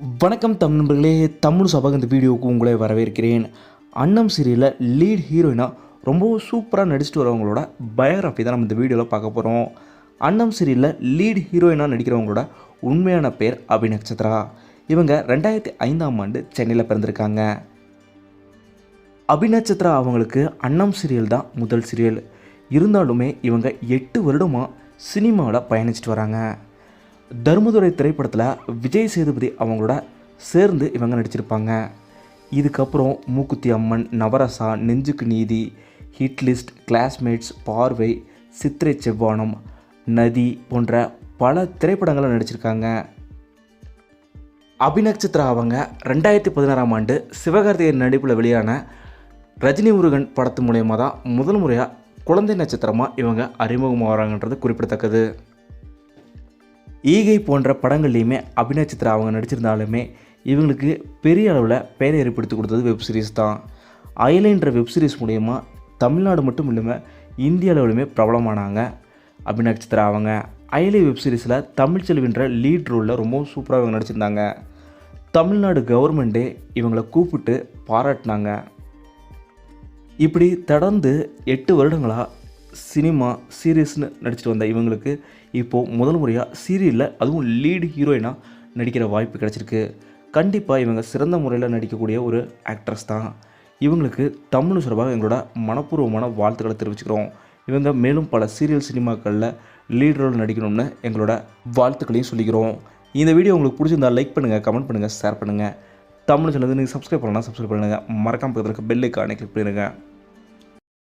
வணக்கம் தமிழ் நண்பர்களே தமிழ் சபாக இந்த வீடியோவுக்கு உங்களை வரவேற்கிறேன். அன்னம் சீரியலில் லீட் ஹீரோயினாக ரொம்ப சூப்பராக நடிச்சிட்டு வரவங்களோட பயோகிராஃபி தான் நம்ம இந்த வீடியோவில் பார்க்க போகிறோம் அன்னம் சீரியலில் லீட் ஹீரோயினாக நடிக்கிறவங்களோட உண்மையான பேர் அபிநக்ஷத்ரா இவங்க ரெண்டாயிரத்தி ஐந்தாம் ஆண்டு சென்னையில் பிறந்திருக்காங்க. அபிநட்சத்ரா அவங்களுக்கு அன்னம் சீரியல் தான் முதல் சீரியல். இருந்தாலுமே இவங்க எட்டு வருடமாக சினிமாவில் பயணிச்சிட்டு வராங்க. தர்மதுரை திரைப்படத்தில் விஜய் சேதுபதி அவங்களோட சேர்ந்து இவங்க நடிச்சிருப்பாங்க. இதுக்கப்புறம் மூக்குத்தி அம்மன் நவரசா நெஞ்சுக்கு நீதி ஹிட்லிஸ்ட் கிளாஸ்மேட்ஸ் பார்வை சித்திரை செவ்வானம் நதி போன்ற பல திரைப்படங்களில் நடிச்சிருக்காங்க. அபிநக்ஷத்ரா அவங்க ரெண்டாயிரத்தி பதினாறாம் ஆண்டு சிவகார்த்திகேயன் நடிப்பில் வெளியான ரஜினி முருகன் படத்து மூலயமா தான் முதல் முறையாக குழந்தை நட்சத்திரமாக இவங்க அறிமுகமாகறாங்கன்றது குறிப்பிடத்தக்கது. ஈகை போன்ற படங்கள்லேயுமே அபிநய சித்ரா அவங்க நடிச்சிருந்தாலுமே இவங்களுக்கு பெரிய அளவில் பெயரை ஏற்படுத்தி கொடுத்தது வெப் சீரிஸ் தான். அயலைன்ற வெப் சீரிஸ் மூலயமா தமிழ்நாடு மட்டும் இல்லாமல் இந்திய அளவிலுமே பிரபலமானாங்க அபிநட்சத்திரா அவங்க. அயலை வெப் சீரிஸில் தமிழ்ச்செல்வின்ற லீட் ரோலில் ரொம்ப சூப்பராக இவங்க நடிச்சிருந்தாங்க. தமிழ்நாடு கவர்மெண்ட்டே இவங்களை கூப்பிட்டு பாராட்டினாங்க. இப்படி தொடர்ந்து எட்டு வருடங்களாக சினிமா சீரியஸ்னு நடிச்சிட்டு வந்த இவங்களுக்கு இப்போது முதல் முறையாக சீரியலில் அதுவும் லீடு ஹீரோயினாக நடிக்கிற வாய்ப்பு கிடச்சிருக்கு. கண்டிப்பாக இவங்க சிறந்த முறையில் நடிக்கக்கூடிய ஒரு ஆக்ட்ரஸ் தான். இவங்களுக்கு தமிழ் சார்பாக எங்களோட மனப்பூர்வமான வாழ்த்துக்களை தெரிவிச்சுக்கிறோம். இவங்க மேலும் பல சீரியல் சினிமாக்களில் லீட் ரோல் நடிக்கணும்னு எங்களோட வாழ்த்துக்களையும் சொல்லிக்கிறோம். இந்த வீடியோ உங்களுக்கு பிடிச்சிருந்தா லைக் பண்ணுங்கள் கமெண்ட் பண்ணுங்கள் ஷேர் பண்ணுங்கள் தமிழ் சேனல் நீங்கள் சப்ஸ்கிரைப் பண்ணலாம் சப்ஸ்கிரைப் பண்ணுங்கள் மறக்காமல் பக்கத்தில் இருக்க பெல் ஐக்கானை கிளிக் பண்ணிடுங்க